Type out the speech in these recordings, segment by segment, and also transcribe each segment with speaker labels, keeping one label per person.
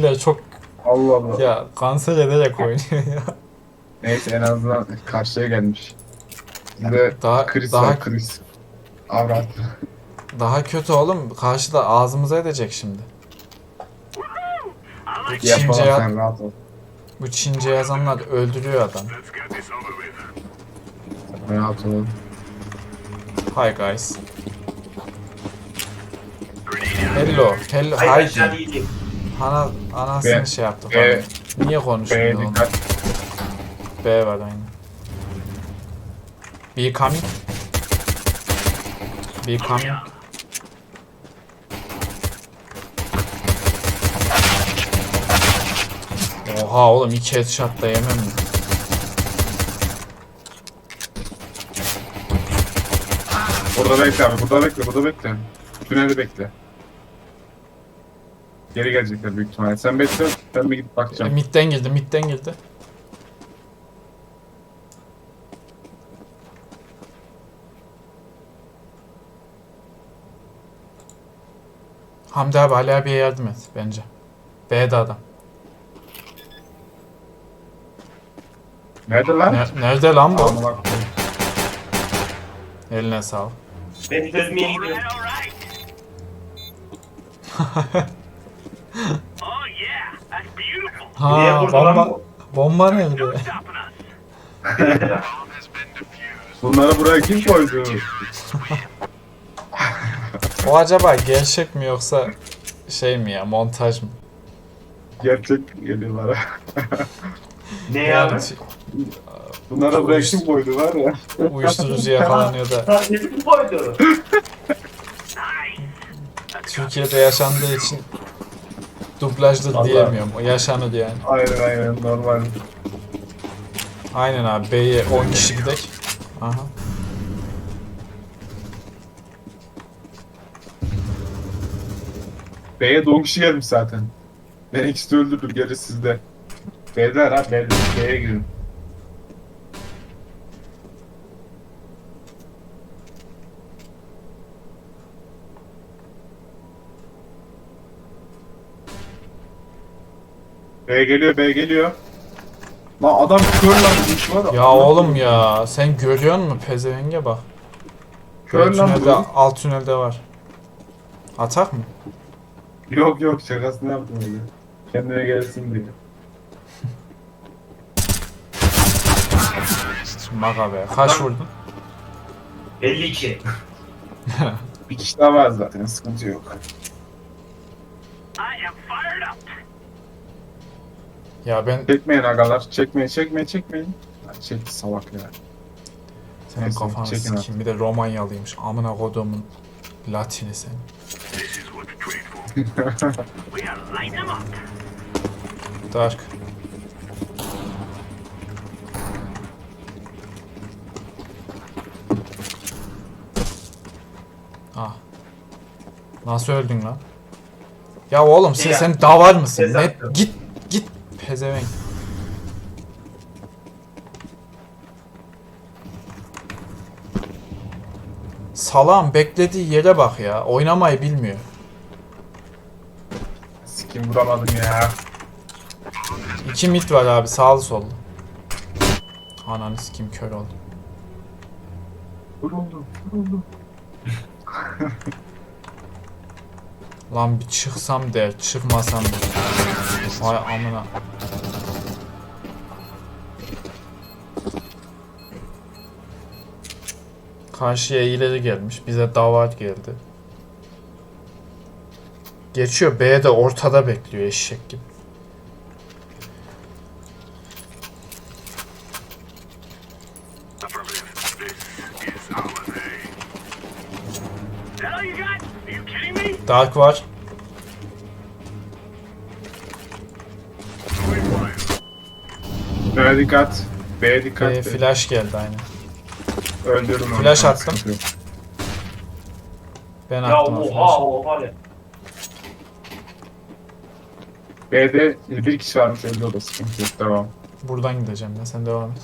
Speaker 1: skiller çok
Speaker 2: Allah Allah.
Speaker 1: ya kanser ederek oynuyor ya.
Speaker 2: Neyse en azından karşıya gelmiş. Bizde
Speaker 1: Daha
Speaker 2: kriz
Speaker 1: daha
Speaker 2: var kriz. Avrat.
Speaker 1: daha kötü oğlum. Karşıda ağzımıza edecek şimdi. Bu Çince,
Speaker 2: Yapamam
Speaker 1: ya-
Speaker 2: sen rahat ol.
Speaker 1: bu Çince yazanlar öldürüyor adam.
Speaker 2: Rahat ol.
Speaker 1: Hi guys. Hello. Hello.
Speaker 3: Hayır
Speaker 1: Hi.
Speaker 3: aşağı değilim.
Speaker 1: Ana, anasını
Speaker 2: Be-
Speaker 1: şey yaptı
Speaker 2: be-
Speaker 1: falan. Niye konuşmuyor onu? B var aynı. B coming. B coming. Oha oğlum iki headshot da yemem mi?
Speaker 2: Burada bekle abi. Burada bekle. Burada bekle. Tünelde bekle. Geri gelecekler büyük ihtimalle. Sen bekle. Ben bir gidip
Speaker 1: E,
Speaker 2: bakacağım.
Speaker 1: midden girdi, midden girdi. Hamdi abi Ali abiye yardım et bence. B'de adam.
Speaker 2: Nerede lan?
Speaker 1: Ne- nerede lan bu?
Speaker 2: Amına koyayım.
Speaker 1: Eline sağlık.
Speaker 3: Ben çözmeye gidiyorum.
Speaker 4: Oh yeah, that's beautiful.
Speaker 3: Niye
Speaker 1: Ha
Speaker 3: lan
Speaker 1: bomba,
Speaker 3: bu?
Speaker 1: bomba nerede?
Speaker 2: Bunları buraya kim koydu?
Speaker 1: O acaba gerçek mi yoksa şey mi ya montaj mı?
Speaker 2: Gerçek geliyorlar.
Speaker 3: Ne ya?
Speaker 1: Yani
Speaker 2: Bunlara buraya kim koydu var ya?
Speaker 1: uyuşturucu yakalanıyor da
Speaker 3: Sahnesi mi koydu?
Speaker 1: Türkiye'de yaşandığı için dublajlı
Speaker 2: Allah.
Speaker 1: diyemiyorum. O yaşanır yani.
Speaker 2: Aynen aynen normal.
Speaker 1: Aynen abi B'ye 10 kişi gidek. Aha.
Speaker 2: B'ye 10 kişi gelmiş zaten. Ben ikisi öldürdüm. Geri sizde. B'de. B'ye girin. B geliyor, B geliyor. Lan adam kör lan var.
Speaker 1: Ya oğlum ya sen görüyor musun pezevenge bak.
Speaker 2: Kör
Speaker 1: Alt
Speaker 2: lan
Speaker 1: tünelde,
Speaker 2: bu.
Speaker 1: alt tünelde var. Atak mı?
Speaker 2: Yok yok şakasını yaptım öyle. Kendine gelsin diye.
Speaker 1: Maka be. Kaç vurdun?
Speaker 3: 52.
Speaker 2: Bir kişi daha var zaten sıkıntı yok.
Speaker 1: Ya ben
Speaker 2: Çekmeyin agalar. Çekmeyin çekmeyin çekmeyin. Ha, çekti salak ya.
Speaker 1: senin
Speaker 2: Neyse,
Speaker 1: kafanı
Speaker 2: çekin
Speaker 1: sikeyim. Bir de Romanyalıymış. Amına kodumun Latini sen. Dark. Ah. Nasıl öldün lan? Ya oğlum sen, sen davar mısın? Ne? Git git pezevenk. Salam beklediği yere bak ya. Oynamayı bilmiyor.
Speaker 2: Sikim vuramadım ya.
Speaker 1: İki mid var abi sağlı sollu. Ananı sikim kör oldu.
Speaker 2: Vuruldum vuruldum.
Speaker 1: Lan bir çıksam der, çıkmasam der. Vay amına. Karşıya ileri gelmiş. Bize davat geldi. Geçiyor. B de ortada bekliyor eşek gibi. Dark var.
Speaker 2: B'ye dikkat. B'ye dikkat.
Speaker 1: B flash geldi aynen.
Speaker 2: Öldürdüm onu.
Speaker 1: Flash attım. Ben
Speaker 3: Ya
Speaker 1: attım o
Speaker 3: oha
Speaker 1: flash'ı.
Speaker 3: oha ne?
Speaker 2: B'de bir kişi varmış öldü o yok. Devam.
Speaker 1: Buradan gideceğim ben. Sen devam et.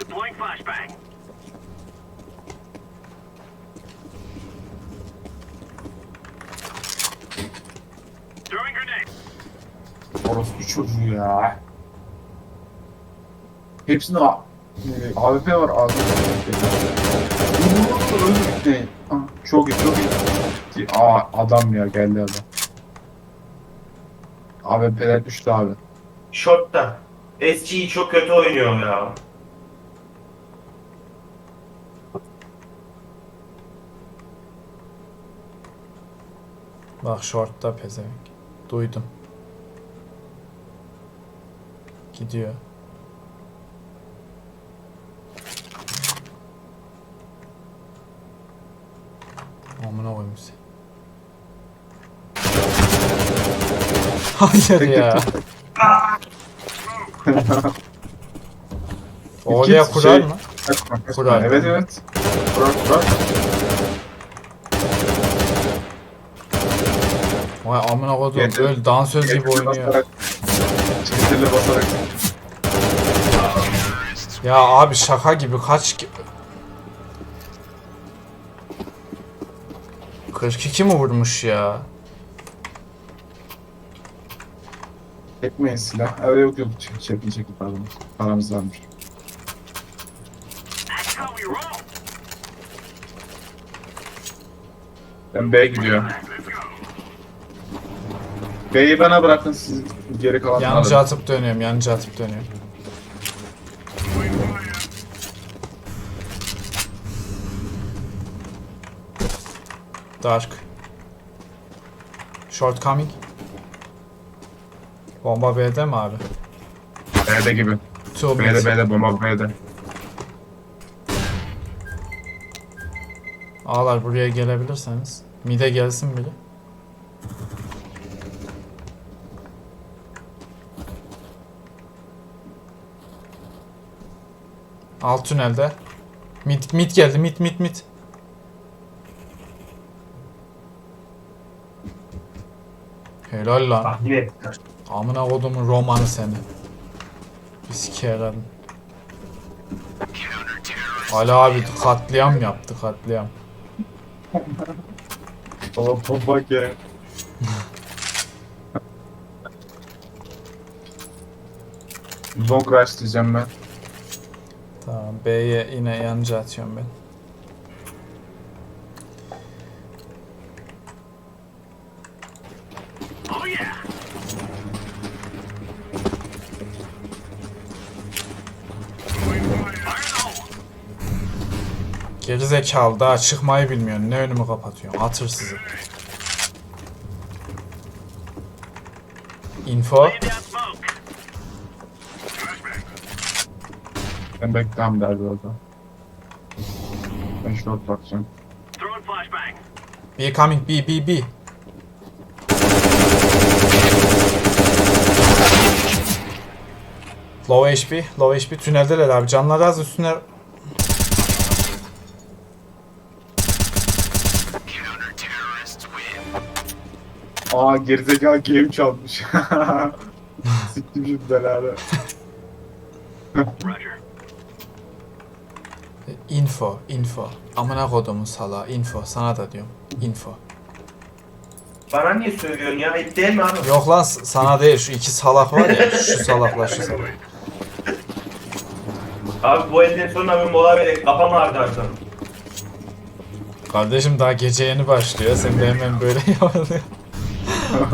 Speaker 4: Deploying flashbang. Throwing grenade.
Speaker 2: Orospu çocuğu ya. Hepsinde A- e, AWP var AWP. Ne? Ah, Çok iyi çok iyi. Aa adam ya geldi adam. AWP'ler düştü abi.
Speaker 3: Short'ta. SG çok kötü oynuyor ya.
Speaker 1: Bak short'ta pezevenk. Duydum. Gidiyor. Amına koyayım seni. Hayır ya. Oraya
Speaker 2: İki
Speaker 1: kurar
Speaker 2: şey-
Speaker 1: mı? Kurar.
Speaker 2: Evet evet. Kurar kurar.
Speaker 1: Vay amına koydum.
Speaker 2: Yeter.
Speaker 1: Öyle dansöz gibi
Speaker 2: Yeterli
Speaker 1: oynuyor.
Speaker 2: basarak. Çizgilerle basarak.
Speaker 1: Ya abi şaka gibi kaç ki... 42 mi vurmuş ya?
Speaker 2: Çekmeyin silah. Öyle yok yok. Çek, çekin çekin pardon. Paramız varmış. Ben B'ye gidiyorum. B'yi bana bırakın siz geri kalanını
Speaker 1: Yanıcı atıp dönüyorum, yanıcı atıp dönüyorum. Dark. Short coming. Bomba B'de mi abi?
Speaker 2: B'de gibi.
Speaker 1: Two mid.
Speaker 2: B'de B'de bomba B'de.
Speaker 1: Ağlar buraya gelebilirseniz. Mid'e gelsin biri. Alt tünelde. Mid, mid geldi. Mid mid mid. Helal lan.
Speaker 3: Bak.
Speaker 1: Amına kodumun romanı seni. Bir sikerim. Ali abi katliam yaptı katliam.
Speaker 2: Oğlum bomba ya. Long rush diyeceğim ben.
Speaker 1: Tamam B'ye yine yancı atıyorum ben. Geri zekalı daha çıkmayı bilmiyorsun. Ne önümü kapatıyorsun? Atır sizi. Info.
Speaker 2: Ben beklemem derdi orada. Ben short bakacağım.
Speaker 4: Throwing flashbang.
Speaker 1: B coming B B B. Low HP, low HP tüneldeler abi. Canları az üstüne
Speaker 2: Aa gerizekalı game çalmış. Siktim şimdi belanı.
Speaker 4: Roger.
Speaker 1: İnfo, info. Amına kodumun sala info. Sana da diyorum. Info.
Speaker 3: Bana niye söylüyorsun ya? Ayıp değil mi abi?
Speaker 1: Yok lan sana değil şu iki salak var ya şu salakla şu salak.
Speaker 3: Abi bu elden sonra bir mola vererek kafam ağrıdı artık.
Speaker 1: Kardeşim daha gece yeni başlıyor. Sen de hemen böyle yapıyorsun.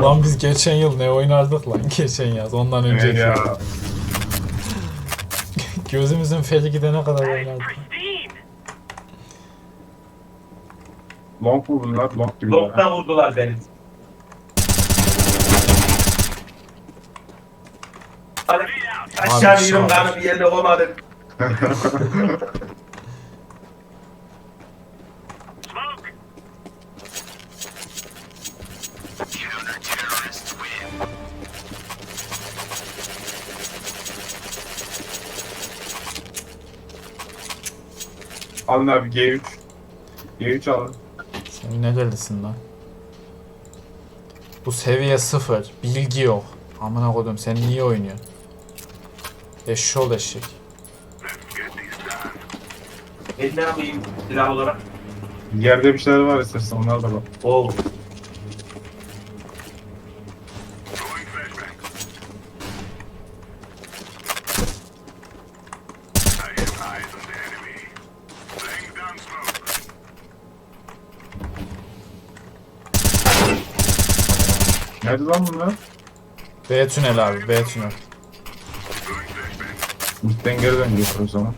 Speaker 1: lan biz geçen yıl ne oynardık lan geçen yaz. Ondan
Speaker 2: Evet
Speaker 1: önceki.
Speaker 2: ya.
Speaker 1: Gözümüzün feri gidene kadar oynardık.
Speaker 2: Long mu bunlar? Long gibi.
Speaker 3: Long'dan vurdular beni. Hadi aşağı
Speaker 1: Abi,
Speaker 3: yürüm kanı bir koymadık.
Speaker 4: Smoke.
Speaker 2: Alın abi G3. G3 alın.
Speaker 1: Sen nerelisin lan? Bu seviye sıfır. Bilgi yok. Amına kodum sen niye oynuyorsun? Eşşoğlu eşek.
Speaker 3: Ne yapayım silah olarak?
Speaker 2: Yerde bir şeyler var istersen onlar da bak.
Speaker 3: Oo.
Speaker 2: Nerede lan bunlar?
Speaker 1: B tünel abi B tünel.
Speaker 2: Midden geri dönecek o zaman.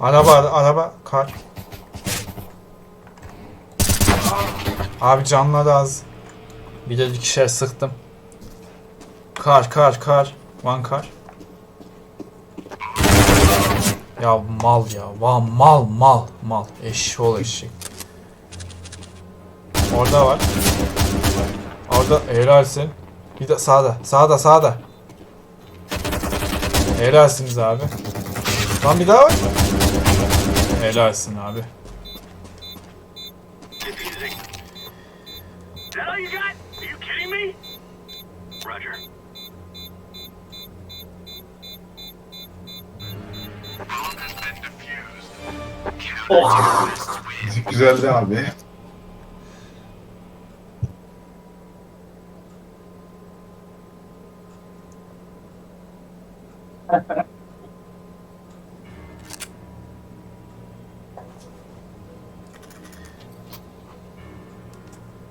Speaker 1: Araba araba kar. Abi canları az. Bir de ikişer sıktım. Kar kar kar. One kar. Ya mal ya. Van mal mal mal. Eşşoğlu eşek. Orada var. Orada helalsin. Bir de sağda. Sağda sağda. Helalsiniz abi. Lan bir daha var. Helalsin abi.
Speaker 3: Oh.
Speaker 2: Müzik güzeldi abi.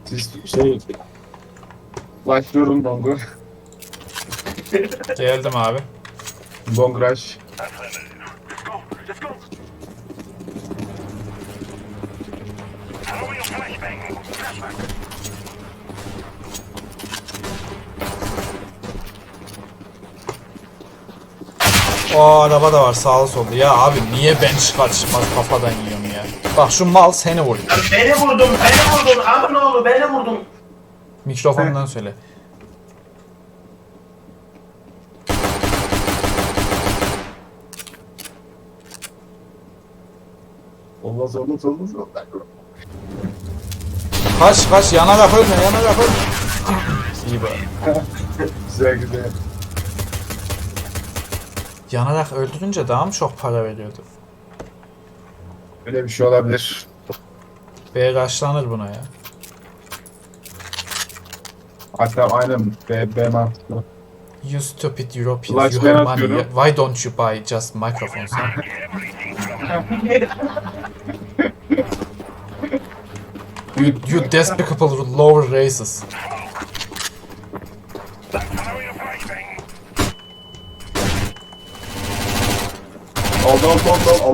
Speaker 2: Siz şey... Başlıyorum Bongo.
Speaker 1: Geldim abi.
Speaker 2: Bong
Speaker 1: O araba da var sağlı solda. Ya abi niye ben çıkar çıkmaz kafadan yiyorum ya. Bak şu mal seni vuruyor.
Speaker 3: Beni vurdun, beni vurdun. Aman oğlu beni vurdun.
Speaker 1: Mikrofondan söyle.
Speaker 2: Olmaz olmaz olmaz olmaz.
Speaker 1: Kaç kaç yanarak ölme yanarak ölme. İyi böyle.
Speaker 2: Güzel güzel.
Speaker 1: Yanarak öldürünce daha mı çok para veriyordu?
Speaker 2: Öyle bir şey olabilir.
Speaker 1: B kaçlanır buna ya.
Speaker 2: Hatta aynen B, B mantıklı.
Speaker 1: You stupid Europeans, you have money. Why don't you buy just microphones? You, you despicable lower races.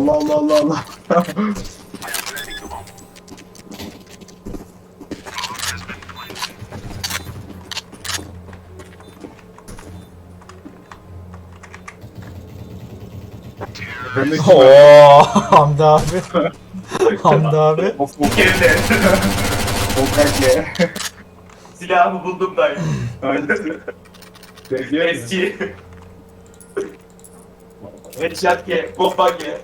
Speaker 2: Allah Allah Allah Allah
Speaker 1: Oo, Hamdi abi. Hamdi abi.
Speaker 2: Of of
Speaker 3: Geride.
Speaker 2: of ye.
Speaker 3: Silahımı buldum dayı. Eski. Headshot ye, bomba ye.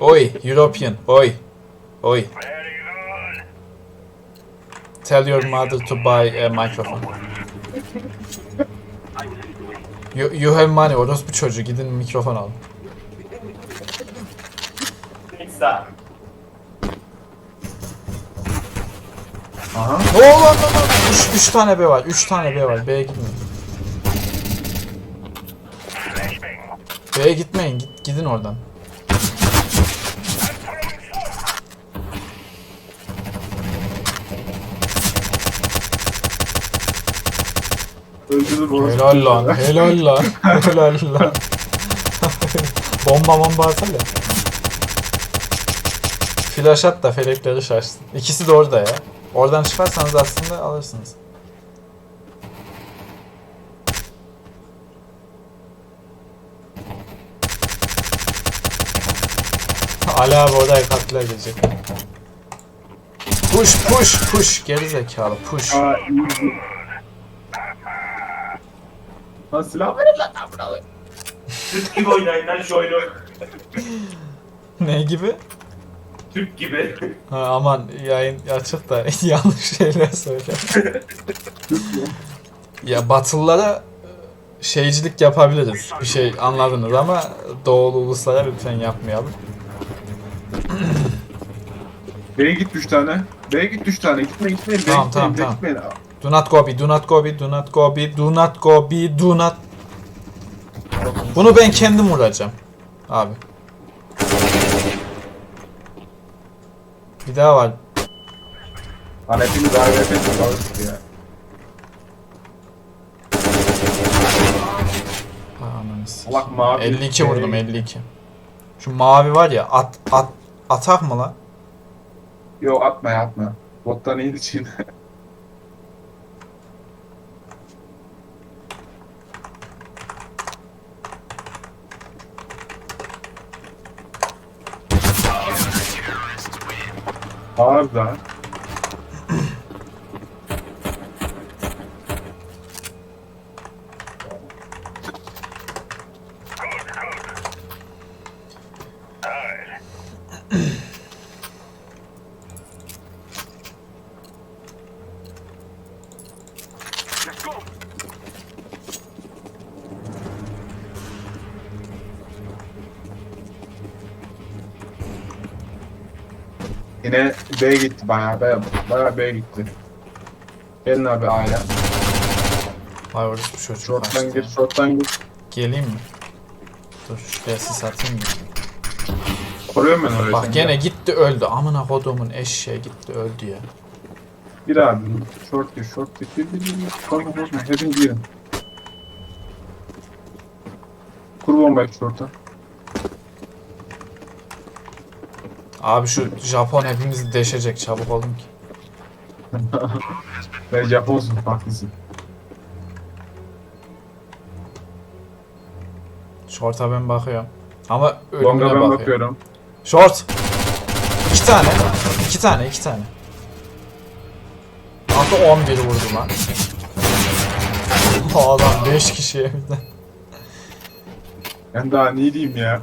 Speaker 1: Oy, European, oy. Oy.
Speaker 4: Ready on.
Speaker 1: Tell your mother to buy a microphone. You, you have money, orospu çocuğu gidin mikrofon alın.
Speaker 3: Neyse.
Speaker 2: Aha.
Speaker 1: Oo lan lan lan. Üç, üç tane B var, üç tane B var. B'ye gitmeyin. B'ye gitmeyin, git, gidin oradan.
Speaker 2: Öldürür orası.
Speaker 1: Helal lan, helal lan, helal lan. bomba bomba atsana. Flash at da felekleri şaşsın. İkisi de orada ya. Oradan çıkarsanız aslında alırsınız. Ali abi orada katiller gelecek. Push push push geri zekalı push.
Speaker 2: Aa. Lan silah verin lan.
Speaker 3: Türk gibi oynayın lan şu oyunu.
Speaker 1: ne gibi?
Speaker 3: Türk gibi.
Speaker 1: Ha, aman yayın açık da yanlış şeyler söyle. ya batılılara e, şeycilik yapabiliriz. Bir şey anladınız ama doğulu uluslara lütfen yapmayalım.
Speaker 2: B'ye git 3 tane. B'ye git 3 tane. Gitme gitmeyin. B'ye
Speaker 1: Tamam,
Speaker 2: gitmeyin.
Speaker 1: tamam,
Speaker 2: B'ye
Speaker 1: tamam.
Speaker 2: gitmeyin.
Speaker 1: Do not go be, do not go be, do not go be, do not go be, do not... Bunu ben kendim vuracağım. Abi. Bir daha var.
Speaker 2: Lan hepimiz AWP çalıştık ya. Allah mavi.
Speaker 1: 52 vurdum 52. Şu mavi var ya at at atak mı lan?
Speaker 2: Yo atma atma. Bottan iyiydi için. Harbiden.
Speaker 4: Let's
Speaker 2: Yine B gitti bayağı B, bayağı B gitti. Gelin abi aile.
Speaker 1: Vay orası bu çocuk
Speaker 2: Short'tan
Speaker 1: kaçtı.
Speaker 2: gir, short'tan gir.
Speaker 1: Geleyim mi? Dur şuraya sis atayım mı?
Speaker 2: Koruyorum ben orayı.
Speaker 1: Bak gene gitti öldü. Amına koduğumun eşeği gitti öldü ya.
Speaker 2: Gir abi. Short gir, short gir. Gir, gir, gir. Korkma korkma. Hepiniz girin. Kur bombayı short'a.
Speaker 1: Abi şu Japon hepimizi deşecek çabuk olun ki.
Speaker 2: Ben Japonsun, haklısın.
Speaker 1: Short'a ben bakıyorum. Ama
Speaker 2: Longa
Speaker 1: ölümüne
Speaker 2: ben
Speaker 1: bakıyorum.
Speaker 2: bakıyorum.
Speaker 1: Short. İki tane. iki tane, iki tane. Altı 11 vurdu lan. O adam 5 kişiye birden.
Speaker 2: Ben daha ne diyeyim ya.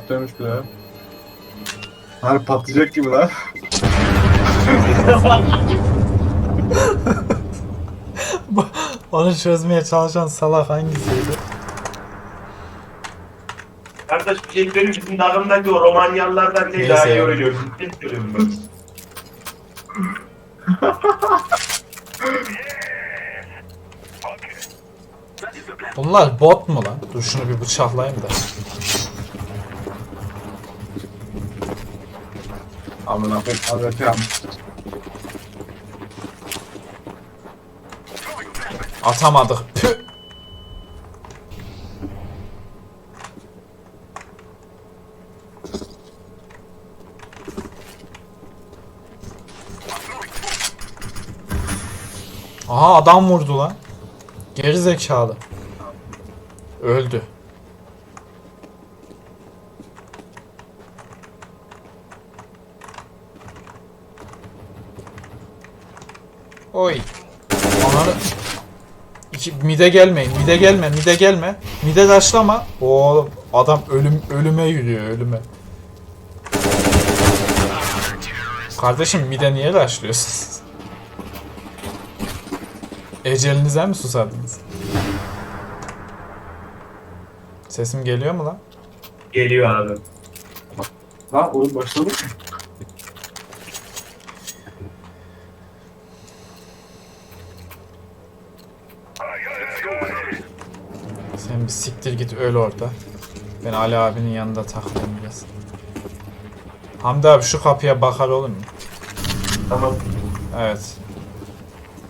Speaker 2: Bir de. Harbi patlayacak gibi lan.
Speaker 1: Onu çözmeye çalışan salak hangisiydi?
Speaker 3: Kardeş bir şey söyleyeyim bizim takımdaki o Romanyalılardan ne
Speaker 1: Neyse
Speaker 3: daha iyi. Ciddi söylüyorum ben.
Speaker 4: Plan.
Speaker 1: Bunlar bot mu lan? Dur şunu bir bıçaklayayım da.
Speaker 2: Amına koyayım. AWP almış.
Speaker 1: Atamadık. Püh. Aha adam vurdu lan. Geri zekalı. Öldü. Oy. Ananı... İki, mide gelmeyin, mide gelme, mide gelme. Mide taşlama. Oğlum adam ölüm ölüme yürüyor, ölüme. Kardeşim mide niye taşlıyorsunuz? Ecelinize mi susadınız? Sesim geliyor mu lan?
Speaker 3: Geliyor abi.
Speaker 2: Ha oyun başladı mı?
Speaker 4: Let's go ahead.
Speaker 1: Sen bir siktir git öl orada. Ben Ali abinin yanında takılayım biraz. Hamdi abi şu kapıya bakar olur mu?
Speaker 3: Tamam.
Speaker 1: Evet.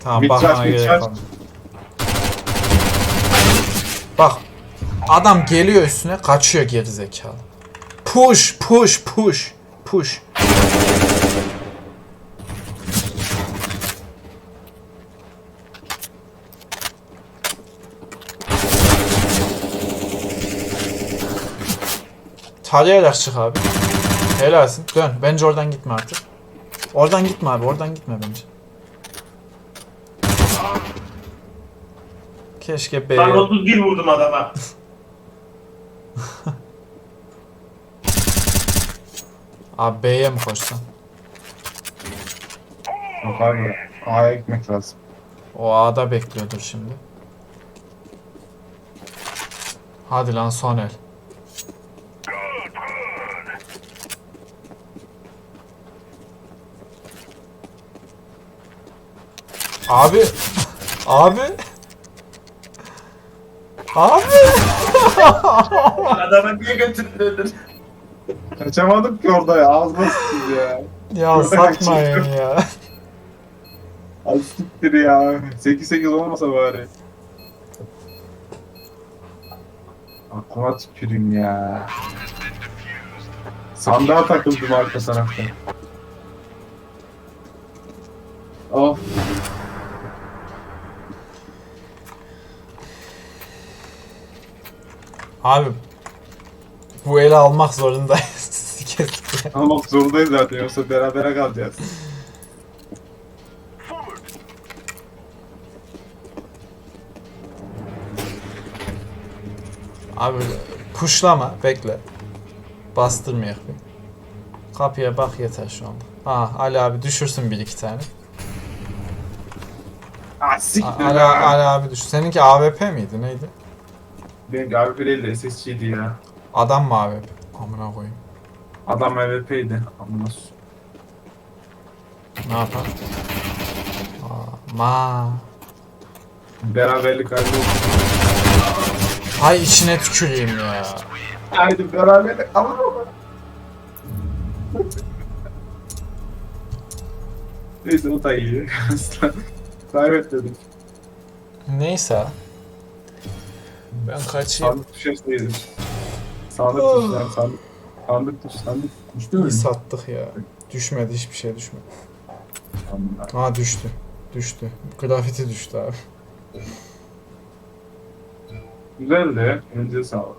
Speaker 1: Tamam
Speaker 2: Mid
Speaker 1: bakmana gerek kalmadı. Bak. Adam geliyor üstüne kaçıyor geri zekalı. Push push push Tarayarak çık abi. Helalsin. Dön. Bence oradan gitme artık. Oradan gitme abi. Oradan gitme bence. Keşke B'ye...
Speaker 3: Ben 31 vurdum adama.
Speaker 1: Abi B'ye mi koşsan?
Speaker 2: Yok abi. A'ya gitmek lazım.
Speaker 1: O A'da bekliyordur şimdi. Hadi lan son el. Abi. Abi. Abi.
Speaker 3: Adamı niye götürdün?
Speaker 2: Kaçamadım ki orada ya. Ağzıma sıçtı ya.
Speaker 1: Ya satmayın ya.
Speaker 2: Az siktir ya. 8-8 olmasa bari. Aklıma tüküreyim ya. Sandığa takıldım arka tarafta. Of.
Speaker 1: Abi. Bu eli almak zorundayız. Sike.
Speaker 2: Almak zorundayız zaten yoksa berabere kalacağız.
Speaker 1: Abi puşlama bekle. Bastırmayak bir. Kapıya bak yeter şu anda. Ha Ali abi düşürsün bir iki tane.
Speaker 2: Ah siktir
Speaker 1: Ali. Ali abi düş. Seninki AWP miydi neydi?
Speaker 2: Benim de SSG'ydi ya.
Speaker 1: Adam mı AWP? Amına koyayım.
Speaker 2: Adam MVP'ydi. Amına
Speaker 1: Ne yapar? Ma.
Speaker 2: Beraberlik halde.
Speaker 1: Hay içine tüküreyim ya.
Speaker 2: Haydi beraberlik. Ama Neyse o da iyi. Kaybetmedik.
Speaker 1: Neyse. Ben kaçayım.
Speaker 2: Sandık düşerseydi. Sandık düş lan sandık. Sandık düş sandık. Düştü mü?
Speaker 1: İyi sattık ya. Düşmedi hiçbir şey düşmedi. Ha düştü. Düştü. Grafiti düştü abi.
Speaker 2: Güzel de. Önce sağ ol.